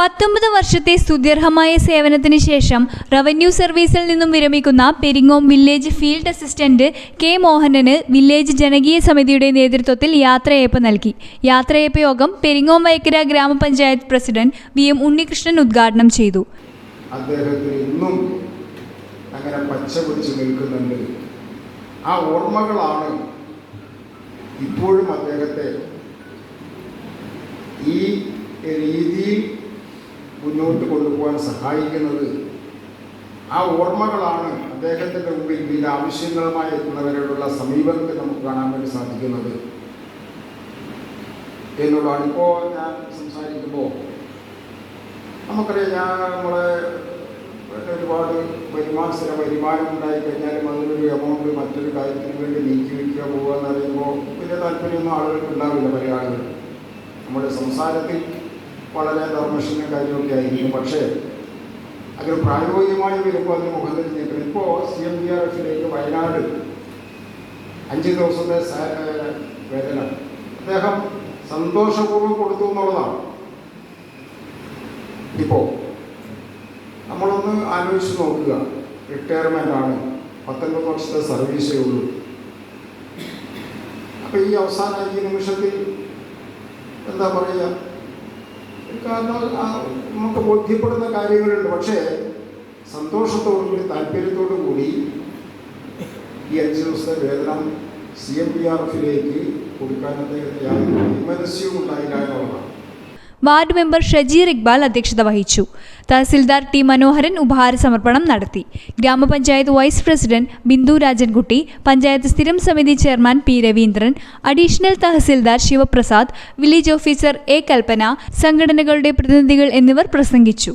പത്തൊമ്പത് വർഷത്തെ സുദീർഘമായ സേവനത്തിന് ശേഷം റവന്യൂ സർവീസിൽ നിന്നും വിരമിക്കുന്ന Peringome village field assistant K Mohanan village ജനകീയ സമിതിയുടെ നേതൃത്വത്തിൽ യാത്രയയപ്പ് നൽകി. യാത്രയയപ്പ് യോഗം പെരിങ്ങോം വൈക്കര ഗ്രാമപഞ്ചായത്ത് പ്രസിഡന്റ് വി എം ഉണ്ണികൃഷ്ണൻ ഉദ്ഘാടനം ചെയ്തു. അദ്ദേഹത്തിന് ഇന്നും അങ്ങനെ പച്ച ആ ഓർമ്മകളാണ് ഇപ്പോഴും അദ്ദേഹത്തെ ഈ രീതിയിൽ മുന്നോട്ട് കൊണ്ടുപോകാൻ സഹായിക്കുന്നത് ആ ഓർമ്മകളാണ് അദ്ദേഹത്തിന്റെ മുമ്പിൽ ഇതിൽ ആവശ്യങ്ങളുമായി എത്തുന്നവരോടുള്ള സമീപനത്തിൽ നമുക്ക് കാണാൻ വേണ്ടി സാധിക്കുന്നത് എന്നുള്ളതാണ്. ഇപ്പോൾ ഞാൻ സംസാരിക്കുമ്പോൾ നമുക്കറിയാം ഞാൻ നമ്മളെ ഒരുപാട് വരുമാന സ്ഥിര വരുമാനം ഉണ്ടായി കഴിഞ്ഞാലും അതിനൊരു എമൗണ്ട് മറ്റൊരു കാര്യത്തിന് വേണ്ടി നീക്കി വയ്ക്കുക പോകുക എന്ന് പറയുമ്പോൾ വലിയ താല്പര്യമൊന്നും ആളുകൾക്ക് ഉണ്ടാവില്ല പല ആളുകൾ നമ്മുടെ സംസാരത്തിൽ വളരെ ധർമ്മശീലം കാര്യമൊക്കെ ആയിരിക്കും. പക്ഷേ അതിന് പ്രായോഗികമായ വരുമ്പോൾ അതിന് മുഖത്തിൽ നിൽക്കണം ഇപ്പോൾ സി എം ഡി ആർ എഫിലേക്ക് വയനാട് അഞ്ച് ദിവസത്തെ വേദന അദ്ദേഹം സന്തോഷപൂർവം കൊടുത്തു എന്നുള്ളതാണ്. ഇപ്പോൾ നമ്മളൊന്ന് ആലോചിച്ച് നോക്കുക. റിട്ടയർമെന്റ് ആണ് പത്തൊൻപത് വർഷത്തെ സർവീസേ ഉള്ളൂ. അപ്പോൾ ഈ അവസാന ഈ നിമിഷത്തിൽ എന്താ പറയുക? കാരണം നമുക്ക് ബോധ്യപ്പെടുന്ന കാര്യങ്ങളുണ്ട്. പക്ഷേ സന്തോഷത്തോടു കൂടി താല്പര്യത്തോടു കൂടി ഈ അഞ്ച് ദിവസത്തെ വേതനം സി എം പി ആർ എഫിലേക്ക് കൊടുക്കാൻ അദ്ദേഹത്തിന് യാതൊരു വൈമനസ്യവും ഉണ്ടായില്ല എന്നുള്ളതാണ്. വാർഡ് മെമ്പർ ഷജീർ ഇക്ബാൽ അധ്യക്ഷത വഹിച്ചു. തഹസിൽദാർ ടി മനോഹരൻ ഉപഹാര സമർപ്പണം നടത്തി. ഗ്രാമപഞ്ചായത്ത് വൈസ് പ്രസിഡന്റ് ബിന്ദു രാജൻകുട്ടി പഞ്ചായത്ത് സ്ഥിരം സമിതി chairman P Raveendran additional tahsildar Sivaprasad village officer A Kalpana സംഘടനകളുടെ പ്രതിനിധികൾ എന്നിവർ പ്രസംഗിച്ചു.